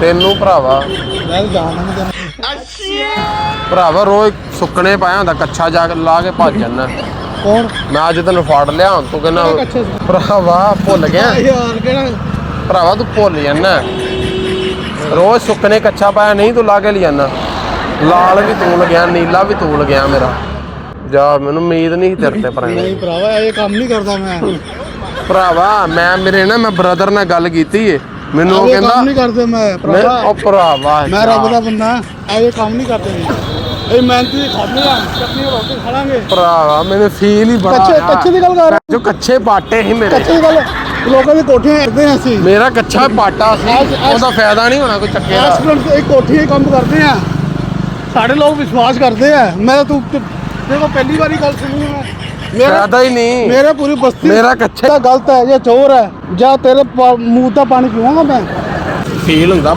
ਤੈਨੂੰ ਭਰਾਵਾ। ਮੈਂ ਜਾਣਦਾ ਭਰਾਵਾ ਰੋਜ਼ ਸੁੱਕਣੇ ਪਾਇਆ ਹੁੰਦਾ ਕੱਛਾ ਜਾ ਕੇ ਲਾ ਕੇ ਭੱਜ ਜਾਂਦਾ। ਕੌਣ? ਮੈਂ ਅੱਜ ਤੈਨੂੰ ਫੜ ਲਿਆ ਹੁਣ ਤੂੰ ਕਹਿੰਦਾ? ਭਰਾਵਾ ਭੁੱਲ ਗਿਆ। ਯਾਰ ਕਿਹੜਾ? ਭਰਾਵਾ ਤੂੰ ਭੁੱਲ ਜਾਂਦਾ। ਰੋਜ਼ ਸੁੱਕਣੇ ਕੱਛਾ ਪਾਇਆ ਨਹੀਂ ਤੂੰ ਲਾ ਕੇ ਲਈ ਜਾਂਦਾ। ਲਾਲ ਵੀ ਤੂੰ ਲਗਿਆ ਨੀਲਾ ਵੀ ਤੂੰ ਲਗਿਆ ਮੇਰਾ। ਜਾ ਮੈਨੂੰ ਉਮੀਦ ਨਹੀਂ ਸੀ ਤੇਰੇ ਤੇ ਪਰ ਨਹੀਂ ਭਰਾਵਾ ਇਹ ਕੰਮ ਨਹੀਂ ਕਰਦਾ ਮੈਂ। ਭਰਾਵਾ ਮੈਂ ਮੇਰੇ ਨਾ ਮੈਂ ਬ੍ਰਦਰ ਨਾਲ ਗੱਲ ਕੀਤੀ ਏ। ਮੈਨੂੰ ਉਹ ਕਹਿੰਦਾ ਕੰਮ ਨਹੀਂ ਕਰਦੇ ਮੈਂ ਮੈਂ ਭਰਾਵਾ ਉਹ ਭਰਾਵਾ ਮੈਂ ਰੱਬ ਦਾ ਬੰਦਾ ਇਹ ਕੰਮ ਨਹੀਂ ਕਰਦੇ ਇਹ ਮਿਹਨਤੀ ਖਾਣੇ ਆ ਚਟਨੀ ਰੋਟੀ ਖਾਲਾਂਗੇ। ਭਰਾਵਾ ਮੈਨੂੰ ਫੀਲ ਹੀ ਬੜਾ ਕੱਚੇ ਆਇਆ। ਕੱਚੇ ਦੀ ਗੱਲ ਕਰ ਜੋ ਕੱਚੇ ਪਾਟੇ ਸੀ ਮੇਰੇ। ਕੱਚੇ ਦੀ ਗੱਲ ਲੋਕਾਂ ਦੀ ਕੋਠੀਆਂ ਕਰਦੇ ਆ ਅਸੀਂ ਮੇਰਾ ਕੱਚਾ ਪਾਟਾ ਸੀ ਅੱਜ- ਅੱਜ- ਉਹਦਾ ਫਾਇਦਾ ਨਹੀਂ ਹੋਣਾ ਕੋਈ ਚੱਕੇ ਦਾ। ਐਕਸੀਡੈਂਟ ਤੇ ਕੋਠੀਆਂ ਹੀ ਕੰਮ ਕਰਦੇ ਆ। ਸਾਡੇ ਲੋਕ ਵਿਸ਼ਵਾਸ ਕਰਦੇ ਆ ਮੈਂ ਤੂੰ ਤੂੰ- ਦੇਖੋ ਪਹਿਲੀ ਵਾਰੀ ਗੱਲ ਸੁਣੀ ਮੈਂ। ਮੇਰਾ ਹੀ ਨਹੀਂ। ਮੇਰੇ ਪੂਰੀ ਬਸਤੀ ਮੇਰਾ ਕੱਚਾ ਗਲਤ ਹੈ ਜਾਂ ਚੋਰ ਹੈ ਜਾਂ ਤੇਰੇ ਮੂੰਹ ਦਾ ਪਾਣੀ ਪੀਵਾਂਗਾ ਮੈਂ। ਫੀਲ ਹੁੰਦਾ